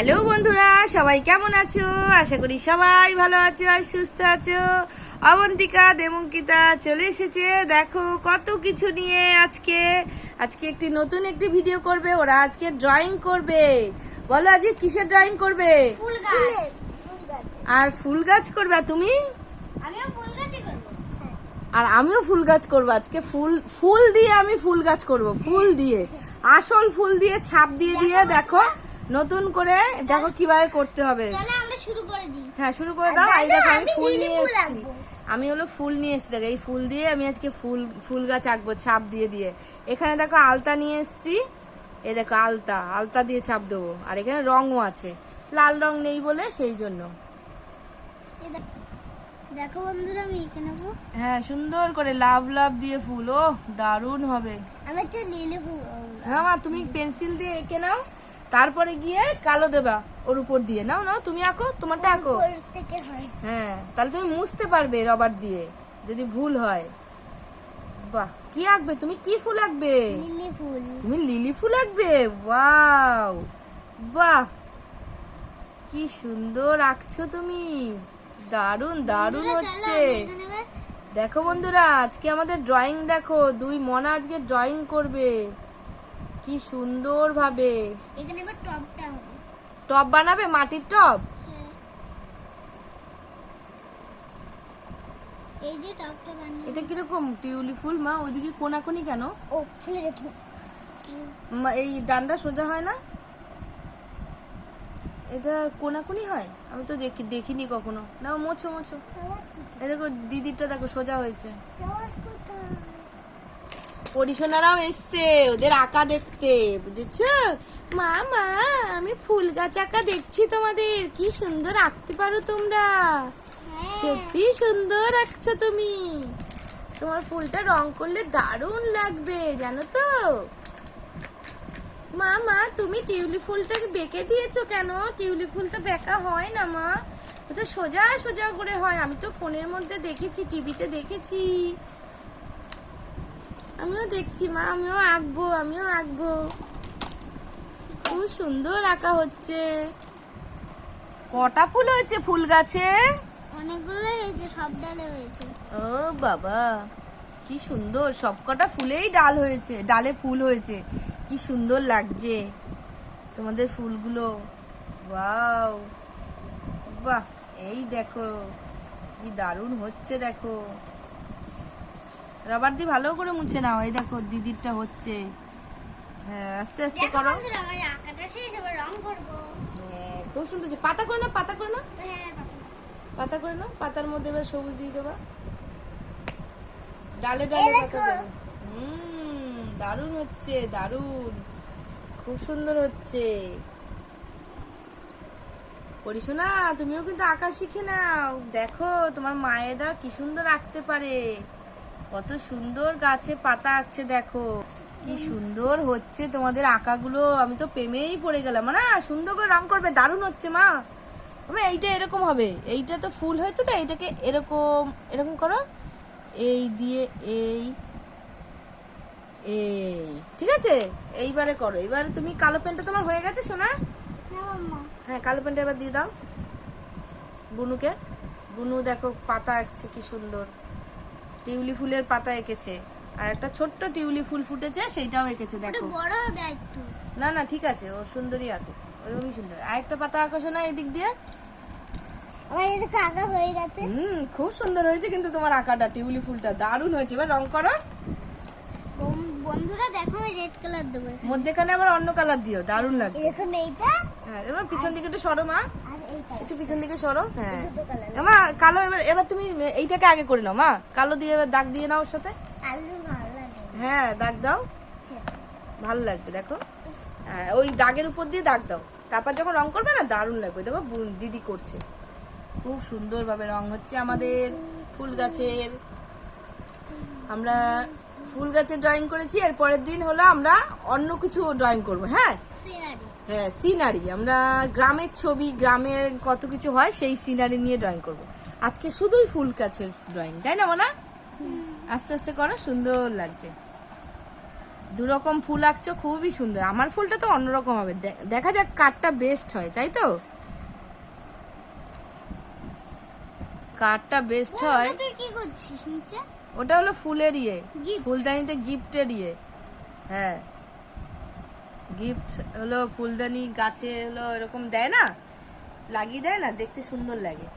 Hello বন্ধুরা সবাই কেমন আছো? আশা করি সবাই ভালো আছো আর সুস্থ আছো। অবন্তিকা দেমঙ্কিতা চলে এসেছে। দেখো কত কিছু নিয়ে আজকে। আজকে একটি নতুন একটি ভিডিও করবে ওরা আজকে ড্রয়িং করবে। বলো আজকে কিসের ড্রয়িং করবে? আর ফুল গাছ করবে তুমি? আর আমিও ফুল গাছ করব আজকে। ফুল ফুল দিয়ে আমি ফুল গাছ করব ফুল দিয়ে। আসল ফুল দিয়ে ছাপ দিয়ে দিয়ে দেখো নতুন করে দেখো কীভাবে করতে হবে। হ্যাঁ শুরু করে দাও। এই দেখো আমি ফুল নিয়ে এসেছি। আমি হলো ফুল নিয়ে এসেছি। দেখো এই ফুল দিয়ে আমি আজকে ফুল ফুল গাছ আঁকবো ছাপ দিয়ে দিয়ে। এখানে দেখো আলতা নিয়ে এসেছি। এই দেখো আলতা আলতা দিয়ে ছাপ দেবো। আর এখানে রঙও আছে। লাল রং নেই বলে সেই জন্য। দেখো বন্ধুরা আমি এঁকে নেব। হ্যাঁ সুন্দর করে লাভ লাভ দিয়ে ফুল। ও দারুণ হবে। আমি একটা লিলি ফুল হ্যাঁ মা তুমি পেন্সিল দিয়ে এঁকে নাও। তারপরে গিয়ে কালো দেবা ওর উপর দিয়ে। নাও নাও তুমি আঁকো তোমারটা আঁকো। হয়। তাহলে তুমি মুছতে পারবে রবার দিয়ে যদি ভুল হয়। বাহ কি আঁকবে? তুমি কি ফুল আঁকবে? লিলি ফুল। তুমি লিলি ফুল আঁকবে? ওয়াও বাহ। কি সুন্দর আঁকছো তুমি। দারুণ দারুণ হচ্ছে। দেখো বন্ধুরা আজকে আমাদের ড্রয়িং দেখো। দুই মনা আজকে ড্রয়িং করবে। কি সুন্দর ভাবে এখানে এবার টপটা হবে। টব বানাবে? মাটির টব হ্যাঁ। এই যে টপটা বানিয়ে এটা কীরকম? টিউলি ফুল মা? ওইদিকে কোনাকুনি কেন? ও ফুলে মা, এই ডান্ডা সোজা হয় না? এটা কোনাকুনি হয়? আমি তো দেখি দেখিনি কখনো। না মোছো মোছো। দেখো দিদিরটা দেখো সোজা হয়েছে। পরিশোনারাও এসছে ওদের আঁকা দেখতে বুঝেছ? মা মা আমি ফুল গাছ আঁকা দেখছি তোমাদের কি সুন্দর আঁকতে পারো তোমরা। সত্যি সুন্দর আঁকছো তুমি। তোমার ফুলটা রং করলে দারুণ লাগবে জানো তো? মা মা তুমি টিউলি ফুলটাকে বেঁকে দিয়েছ কেন? টিউলি ফুল তো বেঁকা হয় না মা? তো সোজা সোজা করে হয়। আমি তো ফোনের মধ্যে দেখেছি টিভিতে দেখেছি। আমিও দেখছি মা আমিও আঁকবো আমিও আঁকবো। খুব সুন্দর আঁকা হচ্ছে। কটা ফুল হয়েছে ফুল গাছে? অনেকগুলো হয়েছে সব ডালে হয়েছে। ও বাবা কি সুন্দর সবকটা ফুলেই ডাল হয়েছে ডালে ফুল হয়েছে। কি সুন্দর লাগছে তোমাদের ফুলগুলো। ওয়াও বাহ এই দেখো কি দারুণ হচ্ছে দেখো। রাবার দিয়ে ভালো করে মুছে নাও। এই দেখো দিদিরটা হচ্ছে। হ্যাঁ আস্তে আস্তে করো। হ্যাঁ, খুব সুন্দর হচ্ছে। পাতা করে না পাতা করে না হ্যাঁ পাতা করে নাও। পাতার মধ্যে এবার সবুজ দিয়ে দেবা। ডালে ডালে পাতা হুম দারুণ হচ্ছে দারুণ। খুব সুন্দর হচ্ছে। পরিশোনা তুমিও কিন্তু আঁকা শিখে নাও। দেখো তোমার মায়েরা কি সুন্দর আঁকতে পারে। কত সুন্দর গাছে পাতা আঁকছে দেখো। কি সুন্দর হচ্ছে তোমাদের আঁকাগুলো। আমি তো প্রেমেই পড়ে গেলাম। না সুন্দর করে রং করবে দারুণ হচ্ছে মা। তবে এইটা এরকম হবে। এইটা তো ফুল হয়েছে তো এইটাকে এরকম এরকম করো। এই দিয়ে এই এই। ঠিক আছে? এইবারে করো। এইবারে তুমি কালো পেনটা তোমার হয়ে গেছে সোনা? হ্যাঁ কালো পেনটা এবার দিয়ে দাও। বুনুকে। বুনু দেখো পাতা আঁকছে কি সুন্দর। টিউলি ফুলের পাতা এঁকেছে। আর একটা ছোট্ট টিউলি ফুল ফুটেছে সেইটাও এঁকেছে দেখো। বড় হবে একটু। না না ঠিক আছে ও সুন্দরই আঁকো ওরকমই সুন্দর। আর একটা পাতা আঁকো শোনা এদিক দিয়ে। হয়ে হুম খুব সুন্দর হয়েছে কিন্তু তোমার আঁকাটা টিউলি ফুলটা। দারুণ হয়েছে। এবার রং করো। বন্ধুরা দেখো আমি রেড কালার দেবো মধ্যেখানে আবার অন্য কালার দিও দারুণ লাগবে। এরকম এইটা? হ্যাঁ এবার পিছন দিকে একটু সরো মা। একটু পিছন দিকে সরো। হ্যাঁ। মা কালো এবার এবার তুমি এইটাকে আগে করে নাও। মা কালো দিয়ে এবার দাগ দিয়ে নাও ওর সাথে। হ্যাঁ দাগ দাও। ভালো লাগবে দেখো। হ্যাঁ ওই দাগের উপর দিয়ে দাগ দাও। তারপর যখন রং করবে না দারুণ লাগবে। দেখো দিদি করছে। খুব সুন্দরভাবে রং হচ্ছে আমাদের ফুল গাছের। আমরা ফুল গাছের ড্রয়িং করেছি এর পরের দিন হলো আমরা অন্য কিছু ড্রয়িং করব হ্যাঁ? হ্যাঁ সিনারি আমরা গ্রামের ছবি গ্রামের কত কিছু হয় সেই সিনারি নিয়ে ড্রয়িং করব। আজকে শুধুই ফুল গাছের ড্রয়িং তাই না মনা? আস্তে আস্তে করো সুন্দর লাগছে। দু রকম ফুল আঁকছো খুবই সুন্দর। আমার ফুলটা তো অন্যরকম হবে। দেখা যাক কাঠটা বেস্ট হয় তাই তো? কাঠটা বেস্ট হয়। কি করছিস নিচে? ওটা হলো ফুলের ইয়ে. ফুলদানিতে গিফটের ইয়ে। হ্যাঁ। গিফট হলো ফুলদানি গাছে হলো এরকম দেয় না? লাগিয়ে দেয় না? দেখতে সুন্দর লাগে।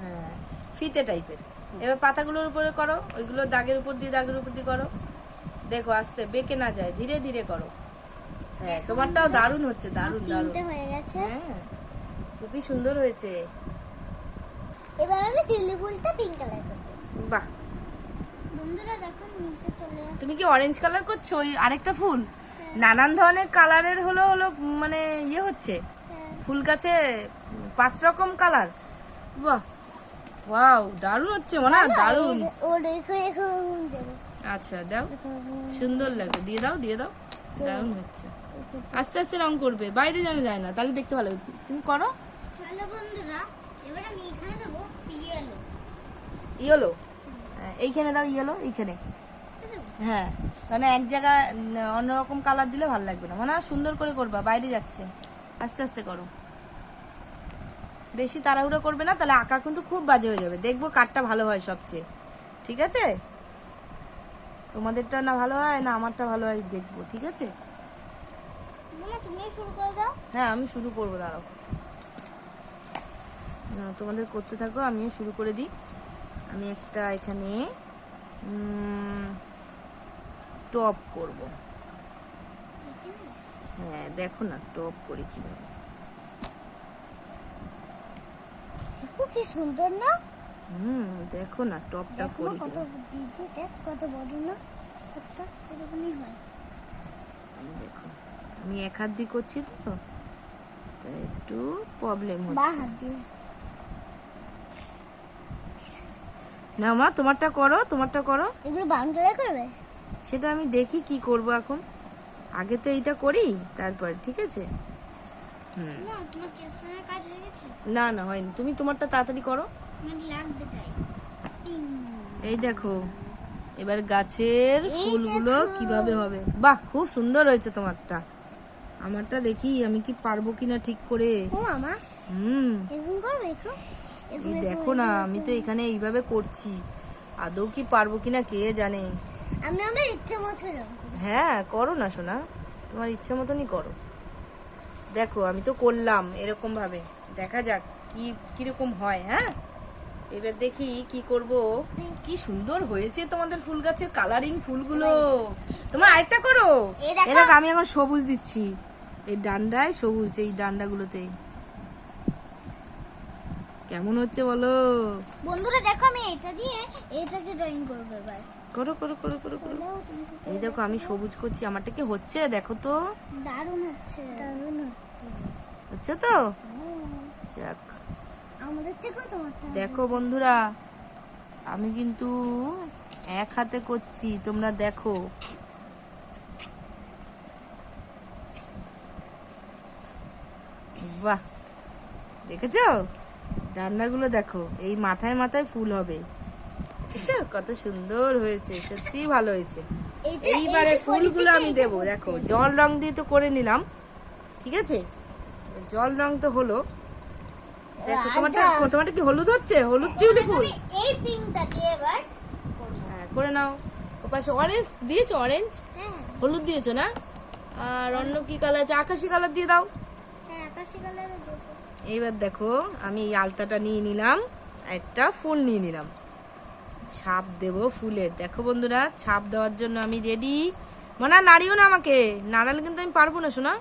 হ্যাঁ ফিতে টাইপের। এবার পাতাগুলোর উপরে করো ওইগুলো দাগের উপর দিয়ে দাগের উপর দিয়ে করো। দেখো আস্তে বেঁকে না যায় ধীরে ধীরে করো। হ্যাঁ তোমারটাও দারুণ হচ্ছে দারুণ দারুণ। হয়ে গেছে। হ্যাঁ খুবই সুন্দর হয়েছে। এবার আমি তিলি ফুলটা পিঙ্ক কালার করব। বাহ। বন্ধুরা দেখো নিচে চলে তুমি কি অরেঞ্জ কালার করছ? ওই আরেকটা ফুল? নানান ধরনের কালারের হলো হলো মানে ইয়ে হচ্ছে। ফুল গাছে পাঁচ রকম কালার বাহ। ওয়াও দারুণ হচ্ছে মনে হয় দারুণ। আচ্ছা দাও। সুন্দর লাগে দিয়ে দাও দিয়ে দাও। দারুণ হচ্ছে। আস্তে আস্তে রং করবে। বাইরে যেন যায় না তাহলে দেখতে ভালো। তুমি করো। চলো বন্ধুরা এবার আমি এখানে দেবো ইয়েলো এইখানে দাও ইয়েলো এইখানে। হ্যাঁ মানে এক জায়গায় অন্যরকম কালার দিলে ভালো লাগবে না। মনে সুন্দর করে করবা বাইরে যাচ্ছে। আস্তে আস্তে করো। বেশি তাড়াহুড়ো করবে না তাহলে আঁকা কিন্তু খুব বাজে হয়ে যাবে। দেখব কাঠটা ভালো হয় সবচেয়ে। ঠিক আছে? তোমাদেরটা না ভালো হয় না আমারটা ভালো হয় দেখব। ঠিক আছে? তুমি শুরু করে দাও। হ্যাঁ আমি শুরু করব দাঁড়াও। তোমাদের করতে থাকো আমিও শুরু করে দিই। আমি একটা এখানে টপ করব। হ্যাঁ দেখো না টপ করি কীভাবে। দেখো কি সুন্দর না? হুম দেখো না টপটা করি কত দিদি দেখ কত বড় না? এরকমই হয়। দেখো আমি এক হাত দিয়ে করছি তো তাই একটু প্রবলেম বা হচ্ছে হাত দিয়ে। না মা তোমারটা করো তোমারটা করো। এগুলো বাউন্ডারি করবে? সেটা আমি দেখি কি করব এখন। আগে তো এইটা করি তারপর ঠিক আছে? না না হয়নি। তুমি তোমারটা তাড়াতাড়ি করো। মানে এই দেখো এবার গাছের ফুলগুলো কীভাবে হবে। বাহ খুব সুন্দর হয়েছে তোমারটা। আমারটা দেখি আমি কি পারব কিনা ঠিক করে। হুম। এই দেখো না আমি তো এখানে এইভাবে করছি। আদৌ কি পারব কিনা কে জানে? আমি আমার ইচ্ছে মতো হ্যাঁ করো না সোনা। তোমার ইচ্ছে মতনই করো। দেখো আমি তো করলাম এরকম ভাবে দেখা যাক কি কীরকম হয় হ্যাঁ? এবার দেখি কি করব। কি সুন্দর হয়েছে তোমাদের ফুল গাছের কালারিং ফুলগুলো। তোমার আরেকটা করো। এই দেখো। আমি এখন সবুজ দিচ্ছি। এই ডান্ডায় সবুজ এই ডান্ডাগুলোতে। কেমন হচ্ছে বলো? বন্ধুরা দেখো আমি এটা দিয়ে এটাকে ড্রয়িং করব এবার। করো করো করো করো করো। এই দেখো আমি সবুজ করছি আমারটা কি হচ্ছে দেখো তো। দারুণ হচ্ছে। দারুণ হচ্ছে। হচ্ছে তো? হুম। যাক। আমাদের থেকেও তোমারটা দেখো বন্ধুরা আমি কিন্তু এক হাতে করছি তোমরা দেখো। বাহ দেখেছ? ডান্ডাগুলো দেখো এই মাথায় মাথায় ফুল হবে? কত সুন্দর হয়েছে সত্যি ভালো হয়েছে। এইবারে ফুলগুলো আমি দেবো দেখো জল রং দিয়ে তো করে নিলাম ঠিক আছে? জল রং তো হলো। দেখো তোমারটা। তোমারটা কি হলুদ হচ্ছে? হলুদ টিউলি ফুল। এই পিঙ্কটা দিয়ে এবার হ্যাঁ করে নাও। ও পাশে অরেঞ্জ দিয়েছ অরেঞ্জ হ্যাঁ। হলুদ দিয়েছ না? আর অন্য কি কালার আছে? আকাশি কালার দিয়ে দাও। হ্যাঁ আকাশি কালারের দেবো এইবার দেখো আমি এই আলতাটা নিয়ে নিলাম একটা ফুল নিয়ে নিলাম। ছাপ দেব ফুলের। দেখো বন্ধুরা ছাপ দেওয়ার জন্য আমি রেডি মনে হয় নাড়িও না আমাকে। নাড়ালে কিন্তু আমি পারব না শোনা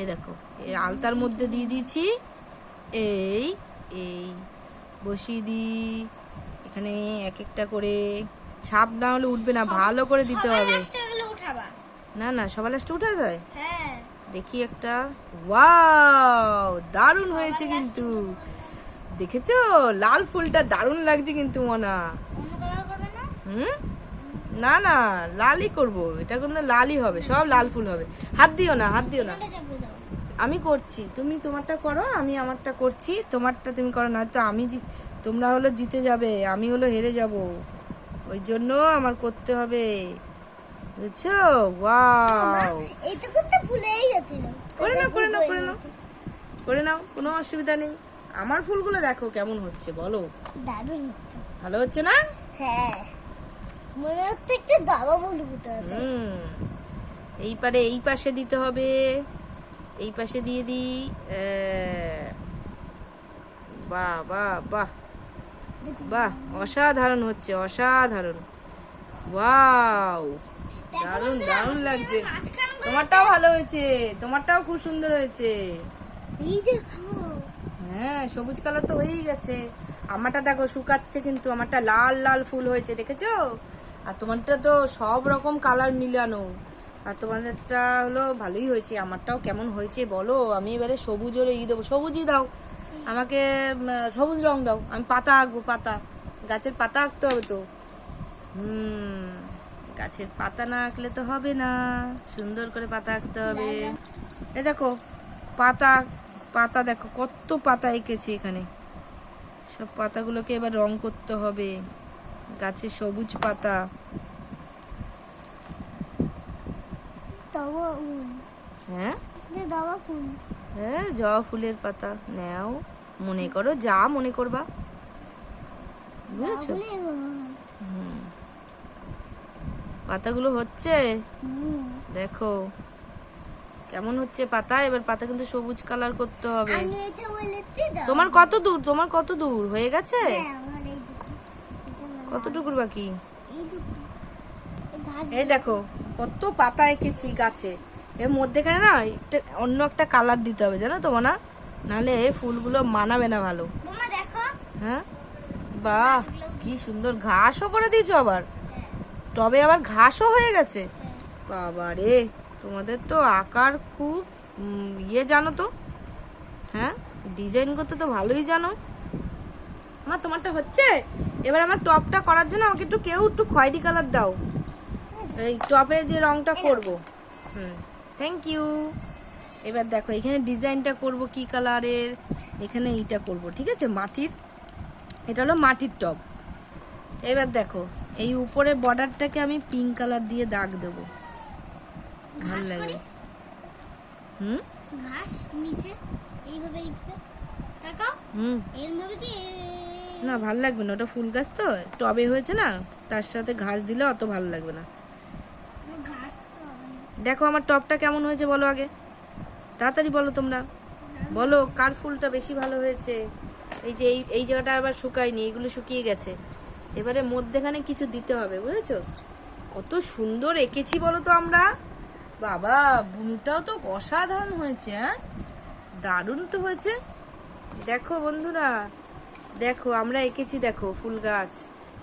এই দেখো এই আলতার মধ্যে দিয়ে দিয়েছি। এই এই বসিয়ে দিই। এখানে এক একটা করে ছাপ না হলে উঠবে না ভালো করে দিতে হবে। না না সবার লাস্টে উঠে যায় হ্যাঁ। দেখি একটা। ওয়াও, দারুণ হয়েছে কিন্তু। দেখেছ? লাল ফুলটা দারুণ লাগছে কিন্তু, মনা। হুম? না না, লালই করব। এটা কিন্তু লালই হবে, সব লাল ফুল হবে। হাত দিও না, হাত দিও না। আমি করছি, তুমি তোমারটা করো, আমি আমারটা করছি, তোমারটা তুমি করো না তো আমি তোমরা হলো জিতে যাবে, আমি হলো হেরে যাব। ওই জন্য আমার করতে হবে। বুঝছ? ওয়াও এইটুকু তো ভুলেই গেছিল। করে নাও করে নাও করে নাও। করে নাও কোনো অসুবিধা নেই। আমার ফুলগুলো দেখো কেমন হচ্ছে বলো। দারুণ ভালো হচ্ছে না? হ্যাঁ। মনে হচ্ছে একটু দাবা বলব তো হুম। এই পারে এই পাশে দিতে হবে। এই পাশে দিয়ে দিই। বাহ বাহ বাহ। বাহ অসাধারণ হচ্ছে অসাধারণ। ওয়াও দারুণ দারুণ লাগছে। তোমারটাও ভালো হয়েছে তোমারটাও খুব সুন্দর হয়েছে। এই দেখো। হ্যাঁ সবুজ কালার তো হয়েই গেছে। আমারটা দেখো শুকাচ্ছে কিন্তু আমারটা লাল লাল ফুল হয়েছে দেখেছ? আর তোমারটা তো সব রকম কালার মিলানো। আর তোমাদেরটা হলো ভালোই হয়েছে আমারটাও কেমন হয়েছে বলো? আমি এবারে সবুজ হলে ই দেবো। সবুজই দাও। আমাকে সবুজ রং দাও। আমি পাতা আঁকবো পাতা। গাছের পাতা আঁকতে হবে তো। হুম গাছের পাতা না আঁকলে তো হবে না। সুন্দর করে পাতা আঁকতে হবে। এ দেখো পাতা পাতা দেখো কত পাতা এঁকেছি এখানে। সব পাতাগুলোকে এবার রং করতে হবে। গাছের সবুজ পাতা। হ্যাঁ? হ্যাঁ জবা ফুলের পাতা। নেও মনে করো যা মনে করবা। বুঝেছ। পাতাগুলো হচ্ছে? দেখো। কেমন হচ্ছে পাতা? এবার পাতা কিন্তু সবুজ কালার করতে হবে। তোমার কত দূর? তোমার কত দূর? হয়ে গেছে? হ্যাঁ কতটুকুর বাকি? এই দেখো কত পাতা এঁকেছি গাছে। এর মধ্যেখানে না অন্য একটা কালার দিতে হবে জানো তো না নাহলে ফুলগুলো মানাবে না ভালো। হ্যাঁ? বাহ কি সুন্দর। ঘাসও করে দিয়েছ আবার? তবে আবার ঘাসও হয়ে গেছে। বাবা রে তোমাদের তো আকার খুব ইয়ে জানো তো? হ্যাঁ? ডিজাইন করতে তো ভালোই জানো। আমার তোমারটা হচ্ছে? এবার আমার টপটা করার জন্য আমাকে একটু কেউ একটু খয়েরি কালার দাও। এই টপের যে রংটা করব। হুম থ্যাংক ইউ এবার দেখো, এখানে ডিজাইনটা করব কি কালারের? এখানে এইটা করব, ঠিক আছে? মাটির। এটা হলো মাটির টপ। এবার দেখো এই উপরে বর্ডারটাকে আমি পিঙ্ক কালার দিয়ে দাগ দেবো। ভালো লাগবে হুম? ঘাস নিচে এইভাবে তাকাও। হুম। এর মধ্যে দিয়ে না ভালো লাগবে না। ওটা ফুল গাছ তো টবে হয়েছে না তার সাথে ঘাস দিলে অত ভালো লাগবে না। দেখো আমার টপটা কেমন হয়েছে বলো আগে। তাড়াতাড়ি বলো তোমরা। বলো কার ফুলটা বেশি ভালো হয়েছে? এই যে এই এই জায়গাটা আবার শুকায়নি এগুলো শুকিয়ে গেছে। এবারে মধ্যেখানে কিছু দিতে হবে, বুঝেছ? কত সুন্দর এঁকেছি বলো তো আমরা। বাবা বুনুটাও তো অসাধারণ হয়েছে হ্যাঁ? দারুণ তো হয়েছে। দেখো বন্ধুরা, দেখো, আমরা এঁকেছি, দেখো, ফুল গাছ।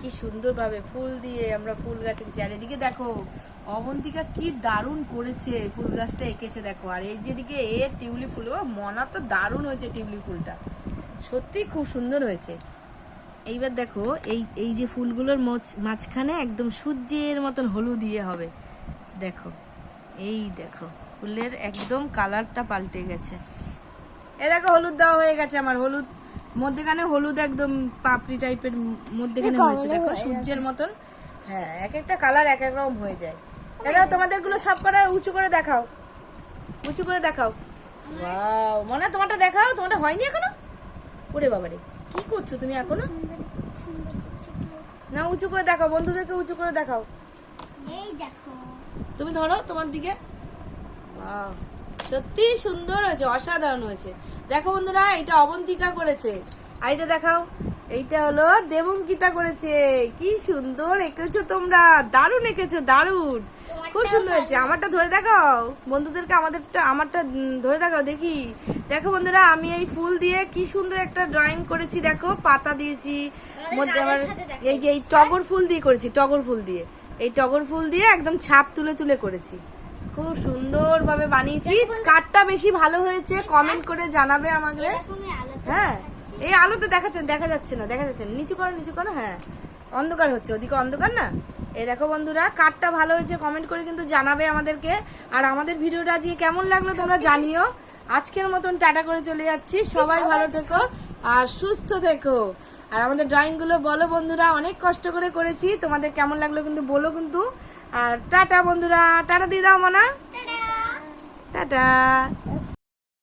কি সুন্দরভাবে ফুল দিয়ে আমরা ফুল গাছ এদিকে দেখো, অবন্তিকা কি দারুণ করেছে, ফুল গাছটা এঁকেছে, দেখো। আর এই যেদিকে এ টিউলি ফুল মনা তো দারুণ হয়েছে টিউলি ফুলটা। সত্যি খুব সুন্দর হয়েছে। এইবার দেখো এই এই যে ফুলগুলোর মাঝখানে একদম সূর্যের মতন হলুদ দিয়ে হবে। দেখো এই দেখো ফুলের একদম কালারটা পাল্টে গেছে। এ দেখো হলুদ দেওয়া হয়ে গেছে আমার হলুদ মধ্যেখানে হলুদ একদম পাপড়ি টাইপের মধ্যেখানে হয়েছে। দেখো সূর্যের মতন। হ্যাঁ এক একটা কালার এক এক রকম হয়ে যায়। এটা তোমাদেরগুলো সব করা উঁচু করে দেখাও। উঁচু করে দেখাও। ওয়াও মনে তোমারটা দেখাও তোমারটা হয়নি এখনও? ওরে বাবারে। কি করছ তুমি এখনও। না উঁচু করে দেখাও বন্ধুদেরকে উঁচু করে দেখাও। এই দেখো। তুমি ধরো তোমার দিকে। সত্যি সুন্দর হয়েছে অসাধারণ হয়েছে। দেখো বন্ধুরা এটা অবন্তিকা করেছে। আর এটা দেখাও এইটা হলো দেবঙ্কিতা করেছে। কি সুন্দর এঁকেছো তোমরা দারুণ এঁকেছো দারুণ। খুব সুন্দর হয়েছে। আমারটা ধরে দেখাও। বন্ধুদেরকে আমাদেরটা আমারটা ধরে দেখাও দেখি। দেখো বন্ধুরা আমি এই ফুল দিয়ে কি সুন্দর একটা ড্রয়িং করেছি দেখো। পাতা দিয়েছি মধ্যে আবার এই যে এই টগর ফুল দিয়ে করেছি টগর ফুল দিয়ে। এই টগর ফুল দিয়ে একদম ছাপ তুলে তুলে করেছি। খুব সুন্দর ভাবে বানিয়েছি কাঠটা বেশি ভালো হয়েছে কমেন্ট করে জানাবে আমাকে। হ্যাঁ এই আলোতে দেখাচ্ছে দেখা যাচ্ছে না দেখা যাচ্ছে না। নিচু করো নিচু করো হ্যাঁ। অন্ধকার হচ্ছে ওদিকে অন্ধকার না? এই দেখো বন্ধুরা কাঠটা ভালো হয়েছে কমেন্ট করে কিন্তু জানাবে আমাদেরকে। আর আমাদের ভিডিওটা আজকে কেমন লাগল তোমরা জানিও। আজকের মতন টাটা করে চলে যাচ্ছি। সবাই ভালো থেকো আর সুস্থ থেকো। আর আমাদের ড্রয়িংগুলো বলো বন্ধুরা অনেক কষ্ট করে করেছি। তোমাদের কেমন লাগল কিন্তু বলো কিন্তু। আর টাটা বন্ধুরা টাটা দিয়ে দাও মানা। টাটা।